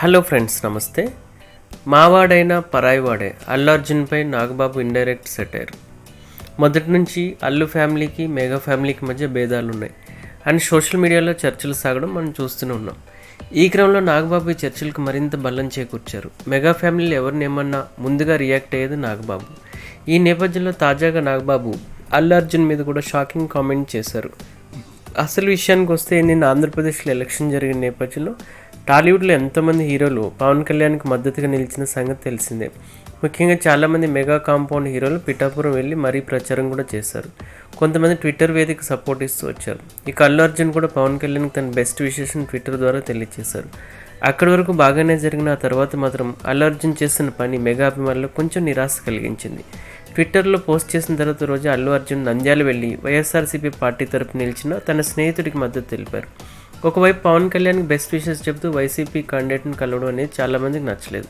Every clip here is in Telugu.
హలో ఫ్రెండ్స్ నమస్తే. మావాడైన పరాయివాడే అల్లు అర్జున్పై నాగబాబు ఇండైరెక్ట్ సెటైర్ మొదటి నుంచి అల్లు ఫ్యామిలీకి మెగా ఫ్యామిలీకి మధ్య భేదాలు ఉన్నాయి అని సోషల్ మీడియాలో చర్చలు సాగడం మనం చూస్తూనే ఉన్నాం. ఈ క్రమంలో నాగబాబు ఈ చర్చలకు మరింత బలం చేకూర్చారు. మెగా ఫ్యామిలీలో ఎవరిని ఏమన్నా ముందుగా రియాక్ట్ అయ్యేది నాగబాబు. ఈ నేపథ్యంలో తాజాగా నాగబాబు అల్లు అర్జున్ మీద కూడా షాకింగ్ కామెంట్ చేశారు. అసలు విషయానికి వస్తే నిన్న ఆంధ్రప్రదేశ్లో ఎలక్షన్ జరిగిన నేపథ్యంలో టాలీవుడ్లో ఎంతోమంది హీరోలు పవన్ కళ్యాణ్కి మద్దతుగా నిలిచిన సంగతి తెలిసిందే. ముఖ్యంగా చాలామంది మెగా కాంపౌండ్ హీరోలు పిఠాపురం వెళ్ళి మరీ ప్రచారం కూడా చేశారు. కొంతమంది ట్విట్టర్ వేదిక సపోర్ట్ ఇస్తూ వచ్చారు. ఇక అల్లు అర్జున్ కూడా పవన్ కళ్యాణ్కి తన బెస్ట్ విశేషం ట్విట్టర్ ద్వారా తెలియజేశారు అక్కడి వరకు బాగానే జరిగిన ఆ తర్వాత మాత్రం అల్లు అర్జున్ చేస్తున్న పని మెగా అభిమానులకు కొంచెం నిరాశ కలిగించింది. ట్విట్టర్లో పోస్ట్ చేసిన తర్వాత రోజు అల్లు అర్జున్ నంద్యాల వెళ్ళి వైఎస్ఆర్సీపీ పార్టీ తరపు నిలిచిన తన స్నేహితుడికి మద్దతు తెలిపారు. ఒకవైపు పవన్ కళ్యాణ్కి బెస్ట్ విషెస్ చెబుతూ వైసీపీ క్యాండిడేట్ని కలవడం అనేది చాలామందికి నచ్చలేదు.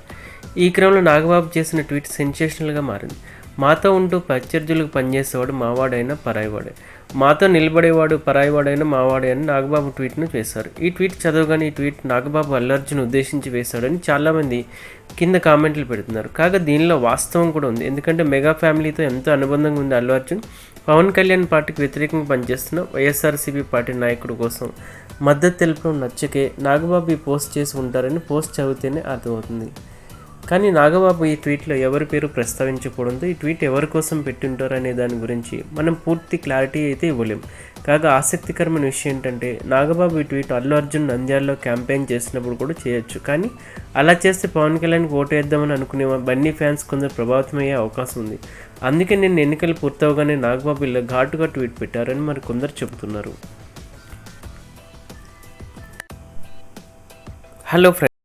ఈ క్రమంలో నాగబాబు చేసిన ట్వీట్ సెన్సేషనల్గా మారింది. మాతో ఉంటూ ప్రత్యర్థులకు పనిచేసేవాడు మావాడైనా పరాయివాడే. మాతో నిలబడేవాడు పరాయివాడైనా మావాడే అని నాగబాబు ట్వీట్ను చేశారు ఈ ట్వీట్ చదవగానే ఈ ట్వీట్ నాగబాబు అల్లర్జున్ ఉద్దేశించి వేశాడని చాలామంది కింద కామెంట్లు పెడుతున్నారు. కాగా దీనిలో వాస్తవం కూడా ఉంది. ఎందుకంటే మెగా ఫ్యామిలీతో ఎంతో అనుబంధంగా ఉంది అల్లు అర్జున్. పవన్ కళ్యాణ్ పార్టీకి వ్యతిరేకంగా పనిచేస్తున్న వైఎస్ఆర్సీపీ పార్టీ నాయకుడు కోసం మద్దతు తెలపడం నచ్చకే నాగబాబు ఈ పోస్ట్ చేసి ఉంటారని పోస్ట్ చదివితేనే అర్థమవుతుంది. కానీ నాగబాబు ఈ ట్వీట్లో ఎవరి పేరు ప్రస్తావించకూడదు. ఈ ట్వీట్ ఎవరి కోసం పెట్టింటారు అనే దాని గురించి మనం పూర్తి క్లారిటీ అయితే ఇవ్వలేం. కాగా ఆసక్తికరమైన విషయం ఏంటంటే నాగబాబు ఈ ట్వీట్ అల్లు అర్జున్ నంద్యాలలో క్యాంపెయిన్ చేసినప్పుడు కూడా చేయొచ్చు. కానీ అలా చేస్తే పవన్ కళ్యాణ్కి ఓటు వేద్దామని అనుకునే బన్నీ ఫ్యాన్స్ కొందరు ప్రభావితమయ్యే అవకాశం ఉంది. అందుకే నేను ఎన్నికలు పూర్తవగానే నాగబాబు ఇలా ఘాటుగా ట్వీట్ పెట్టారని మరి కొందరు చెబుతున్నారు. Hello friend